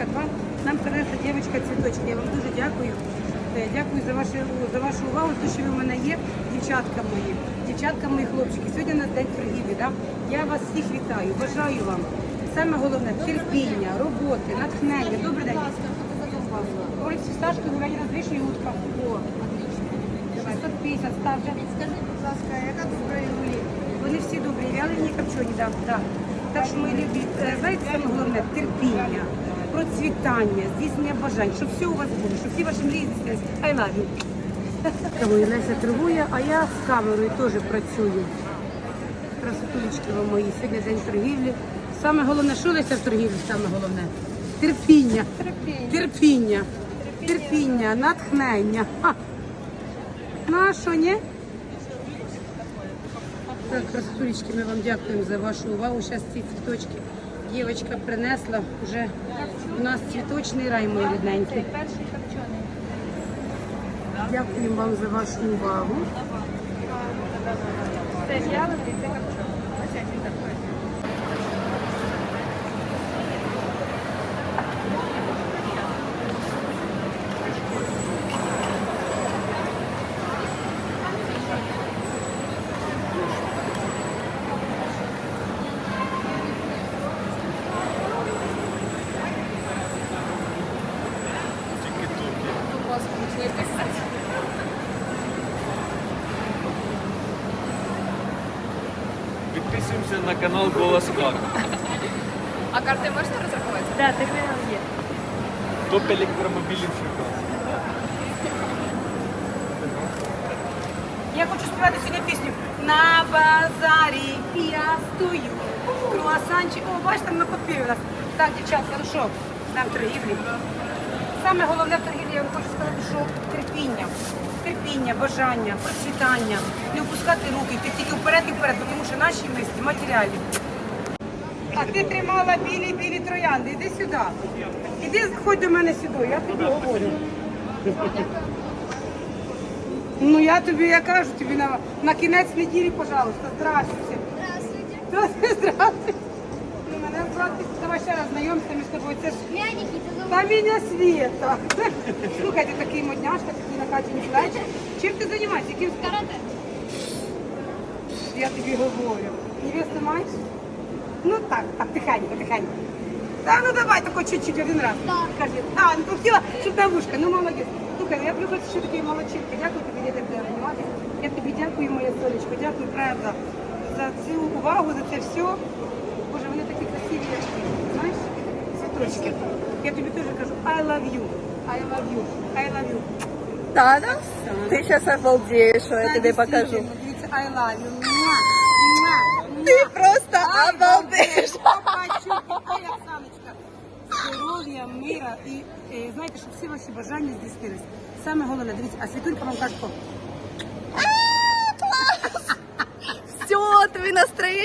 Дівчатка, два. Нам принесла дівчинка цвіточки. Я вам дуже дякую. Е, Дякую за вашу, за вашу увагу, те, що ви в мене є, дівчатка мої, дівчатка мої хлопчики. Сьогодні на день торгівлі. Да? Я вас всіх вітаю, бажаю вам. Саме головне терпіння, роботи, натхнення. Добрий день. Говорить, фісташки, говядина з утка. О, 650 ставте. Скажіть, будь ласка, яка тут проявлі? Вони всі добрі, вялені і копчені, да, да. Так що ми любі, е, знаєте, саме головне терпіння, процвітання, здійснення бажань, щоб все у вас було, щоб всі ваші мрії здійснились. I love you. Торгую, Леся торгує, а я з камерою теж працюю. Красотулечки ви мої, сьогодні день торгівлі. Саме головне, що Леся в торгівлі, саме головне? Терпіння. Терпіння. Терпіння. Терпіння, натхнення. Ха. Ну а що, ні? Так, красотулечки, ми вам дякуємо за вашу увагу. Зараз ці цвіточки дівчинка принесла. Вже у нас цвіточний рай, мої рідненький. Дякуємо вам за вашу увагу. Це в'ялений, це копчений. Ось як він такий. Підписуємося на канал Голос Кар. А карти можна розрахувати? Так, термінал є. Топ електромобілів Черкас. Я хочу співати сьогодні пісню. На базарі я стою. Круасанчик. О, бачите, на папірі у нас. Так, дівчатка, ну що, нам торгівлі. Саме головне в торгівлі, я вам хочу сказати, що терпіння. Терпіння, бажання, процвітання, не опускати руки, йти тільки вперед і вперед, тому що наші мислі матеріальні. А ти тримала білі-білі троянди. Іди сюди. Іди, заходь до мене сюди, я тобі говорю. Ну я тобі, я кажу тобі на, на кінець неділі, пожалуйста, здравствуйте. Здравствуйте. Здравствуйте. Ну, мене звати, давай ще раз знайомся ми з тобою. Це ж та мене Света. Слухайте, такий модняшка, такий накачані плечі. Чим ти займаєшся? Яким Карате. я тобі говорю. Невесту маєш? Ну так, так, тихенько, тихенько. Та ну давай тако чуть-чуть один раз. Так. Кажи, а, ну хотіла, щоб на вушка, ну молодець. Слухай, я люблю, що такі молодчинки. Дякую тобі, я тебе обнімати. Я тобі дякую, моє сонечко, дякую, правда, за цю увагу, за це все. Боже, вони такі красиві, як ти. Знаєш, цвіточки. Я тобі теж кажу, I love you. I love you. I love you. Да, да? Ты сейчас обалдеешь, что я Да, тебе покажу. дійсно, Дивіться, I love you. Муа, муа, Ты муа. просто Ай, обалдеешь. Папачуки, ой, Оксаночка. Здоров'я, мира і е, знаєте, щоб всі ваші бажання здійснились. Саме головне, дивіться, а світулька вам каже, що Все, твои настроения.